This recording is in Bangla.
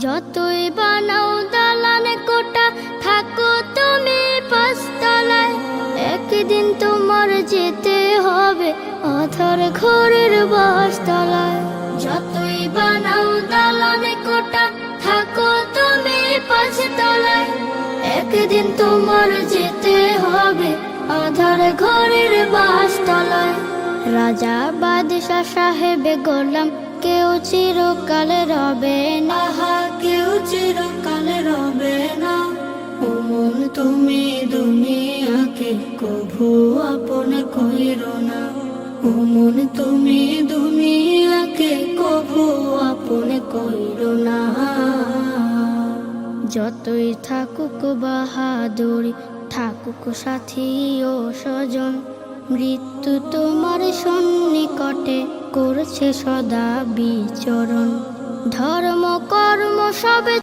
যতই বানাও দালানে কোটা, থাকো তুমি পাঁচতলায়। একদিন তোমার যেতে হবে অথর ঘরের বাসতলায়। যতই বানাও দালানে কোটা, থাকো তুমি পাঁচতলায়। একদিন তোমার যেতে হবে আধার ঘরের বাসতলায়। রাজা বাদশাহ সাহেব গোলাম কেউ চিরকালে রবে না। তুমি দুনিয়াকে কভু আপন কইর না। উমন তুমি দুনিয়াকে কভু আপন কইর না। যতই থাকুক বাহাদুরি, থাকুক সাথী ও স্বজন, মৃত্যু তোমার সন্নিকটে করছে সদা বিচরণ। ধর্ম, কর্ম সবে